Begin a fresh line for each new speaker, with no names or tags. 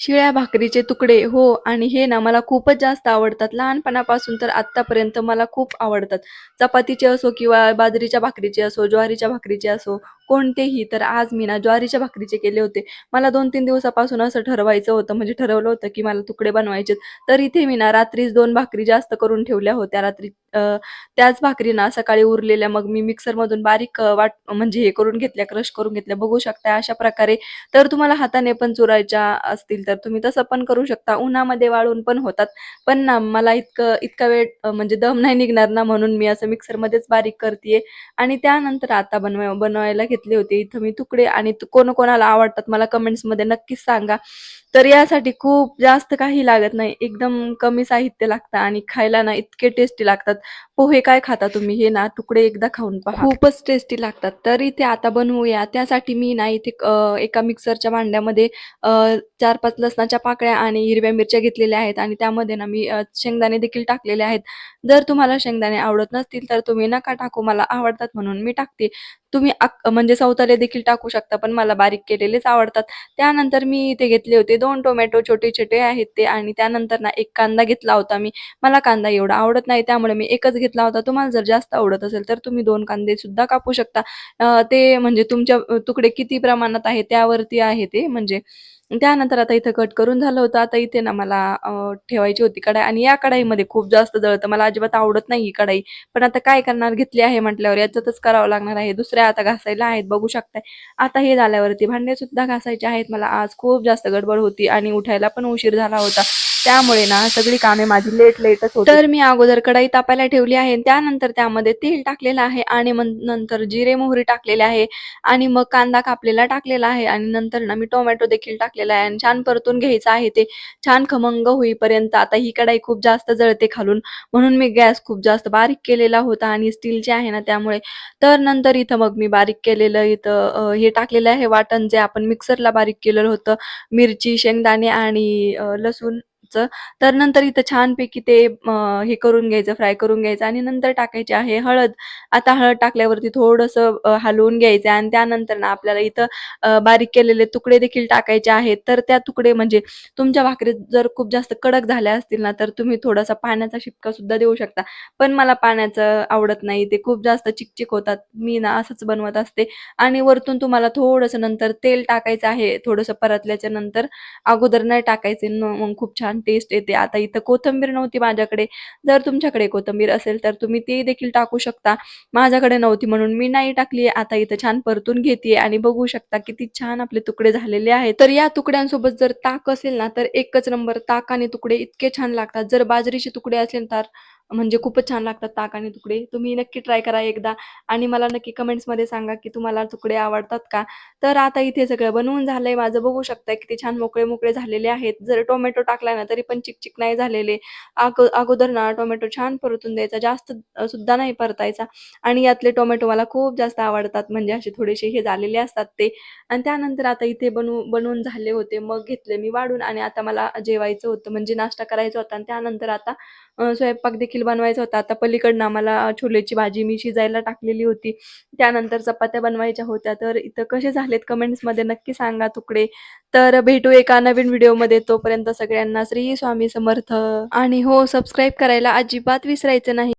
शिळ्या भाकरीचे तुकडे हो आणि हे ना मला खूपच जास्त आवडतात. लहानपणापासून तर आत्तापर्यंत मला खूप आवडतात. चपातीचे असो किंवा बाजरीच्या भाकरीचे असो, ज्वारीच्या भाकरीचे असो, कोणतेही. तर आज मी ना ज्वारीच्या भाकरीचे केले होते. मला 2-3 दिवसापासून असं ठरवायचं होतं, म्हणजे ठरवलं होतं, की मला तुकडे बनवायचेत. तर इथे मी ना रात्रीच दोन भाकरी जास्त करून ठेवल्या होत्या. रात्री त्याच भाकरी ना सकाळी उरलेल्या मग मी मिक्सरमधून बारीक वाट म्हणजे हे करून घेतल्या, क्रश करून घेतल्या. बघू शकता अशा प्रकारे. तर तुम्हाला हाताने पण चुरायच्या असतील तर तुम्ही तसं पण करू शकता. उन्हामध्ये वाळून पण होतात. पण ना मला इतकं इतका वेळ म्हणजे दम नाही निघणार ना म्हणून मी असं मिक्सरमध्येच बारीक करते आणि त्यानंतर आता बनवाय बनवायला घेतले होते इथं मी तुकडे आणि तु- कोणाकोणाला आवडतात मला कमेंट्समध्ये नक्कीच सांगा. तर यासाठी खूप जास्त काही लागत नाही. एकदम कमी साहित्य लागतं आणि खायला ना इतके टेस्टी लागतात. पोहे काय खाता तुम्ही हे ना तुकडे एकदा खाऊन पहा. खूपच टेस्टी लागतात. तर इथे आता बनवूया. त्यासाठी मी ना इथे एका मिक्सरच्या भांड्यामध्ये अ, 4-5 लसणाच्या पाकळ्या आणि हिरव्या मिरच्या घेतलेल्या आहेत आणि त्यामध्ये ना मी शेंगदाणे देखील टाकलेले आहेत. जर तुम्हाला शेंगदाणे आवडत नसतील तर तुम्ही नका टाकू. मला आवडतात म्हणून मी टाकते. तुम्ही म्हणजे सौताले देखील टाकू शकता, पण मला बारीक केलेलेच आवडतात. त्यानंतर मी इथे घेतले होते दोन टोमॅटो छोटे-छोटे आहेत ते आणि त्यानंतर ना एक कांदा घेतला होता मी. मला कांदा एवढा आवडत नाही त्यामुळे मी एकच घेतला होता. तुम्हाला जर जास्त आवडत असेल तर तुम्ही दोन कांदे सुद्धा कापू शकता. ते म्हणजे तुमच्या तुकडे किती प्रमाणात आहे त्यावरती आहे ते म्हणजे. त्यानंतर आता इथं कट करून झालं होतं. आता इथे ना मला ठेवायची होती कढाई आणि या कढाईमध्ये खूप जास्त जळतं. मला अजिबात आवडत नाही ही कढाई. पण आता काय करणार घेतली आहे म्हटल्यावर याच्यातच करावं लागणार आहे. दुसऱ्या आता घासायला आहेत बघू शकताय. आता हे झाल्यावरती भांडे सुद्धा घासायचे आहेत मला. आज खूप जास्त गडबड होती आणि उठायला पण उशीर झाला होता. त्यामुळे ना सगळी कामे माझी लेट लेटच होती. तर मी अगोदर कढाई तापायला ठेवली आहे. त्यानंतर त्यामध्ये तेल टाकलेलं आहे आणि नंतर जिरे, मोहरी टाकलेले आहे आणि मग कांदा कापलेला टाकलेला आहे आणि नंतर ना मी टोमॅटो देखील टाकलेला आहे आणि छान परतून घ्यायचं आहे ते. छान खमंग होईपर्यंत. आता ही कढाई खूप जास्त जळते खालून म्हणून मी गॅस खूप जास्त बारीक केलेला होता आणि स्टीलचे आहे ना त्यामुळे. तर नंतर इथं मग मी बारीक केलेलं इथं हे टाकलेलं आहे वाटण जे आपण मिक्सरला बारीक केलेलं होतं. मिरची, शेंगदाणे आणि लसूण लसूणचं. तर नंतर इथं छानपैकी ते अ, हे करून घ्यायचं, फ्राय करून घ्यायचं आणि नंतर टाकायची आहे हळद. आता हळद टाकल्यावरती थोडंसं अ, हलवून घ्यायचं आणि त्यानंतर ना आपल्याला इथं अ, बारीक केलेले तुकडे देखील टाकायचे आहेत. तर त्या तुकडे म्हणजे तुमच्या भाकरी जर खूप जास्त कडक झाल्या असतील ना, तर तुम्ही थोडासा पाण्याचा शिपका सुद्धा देऊ शकता. पण मला पाण्याचं आवडत नाही. ते खूप जास्त चिकचिक होतात. मी ना असंच बनवत असते आणि वरतून तुम्हाला थोडंसं नंतर तेल टाकायचं आहे. थोडंसं परतल्याच्या नंतर अगोदर नाही टाकायचे न मग खूप छान टेस्ट येते. आता इथं कोथिंबीर नव्हती माझ्याकडे. जर तुमच्याकडे कोथंबीर असेल तर तुम्ही ती देखील टाकू शकता. माझ्याकडे नव्हती म्हणून मी नाही टाकली. आता इथं छान परतून घेतेय आणि बघू शकता किती छान आपले तुकडे झालेले आहेत. तर या तुकड्यांसोबत जर ताक असेल ना, तर एकच नंबर ताक आणि तुकडे इतके छान लागतात. जर बाजरीचे तुकडे असेल तर म्हणजे खूपच छान लागतात ताक आणि तुकडे. तुम्ही नक्की ट्राय करा एकदा आणि मला नक्की कमेंट्समध्ये सांगा, की तुम्हाला तुकडे आवडतात का? तर आता इथे सगळं बनवून झालंय माझं. बघू शकता किती छान मोकळे-मोकळे झालेले आहेत. जर टोमॅटो टाकला ना, तरी पण चिकचिक नाही झालेले. अगोदर ना टोमॅटो छान परतून द्यायचा. जास्त सुद्धा नाही परतायचा आणि यातले टोमॅटो मला खूप जास्त आवडतात. म्हणजे असे थोडेसे हे झालेले असतात ते आणि त्यानंतर आता इथे बनवू बनवून झाले होते. मग घेतले मी वाढून आणि आता मला जेवायचं होतं म्हणजे नाश्ता करायचा होता आणि त्यानंतर आता स्वयंपाक देखील बनवायचा होता. आता पलीकडनं आम्हाला छोलेची भाजी मी शिजायला टाकलेली होती. त्यानंतर चपात्या बनवायच्या होत्या. तर इथं कसे झालेत कमेंट्समध्ये नक्की सांगा तुकडे. तर भेटू एका नवीन व्हिडिओमध्ये. तोपर्यंत सगळ्यांना श्री स्वामी समर्थ आणि हो सबस्क्राईब करायला अजिबात विसरायचं नाही.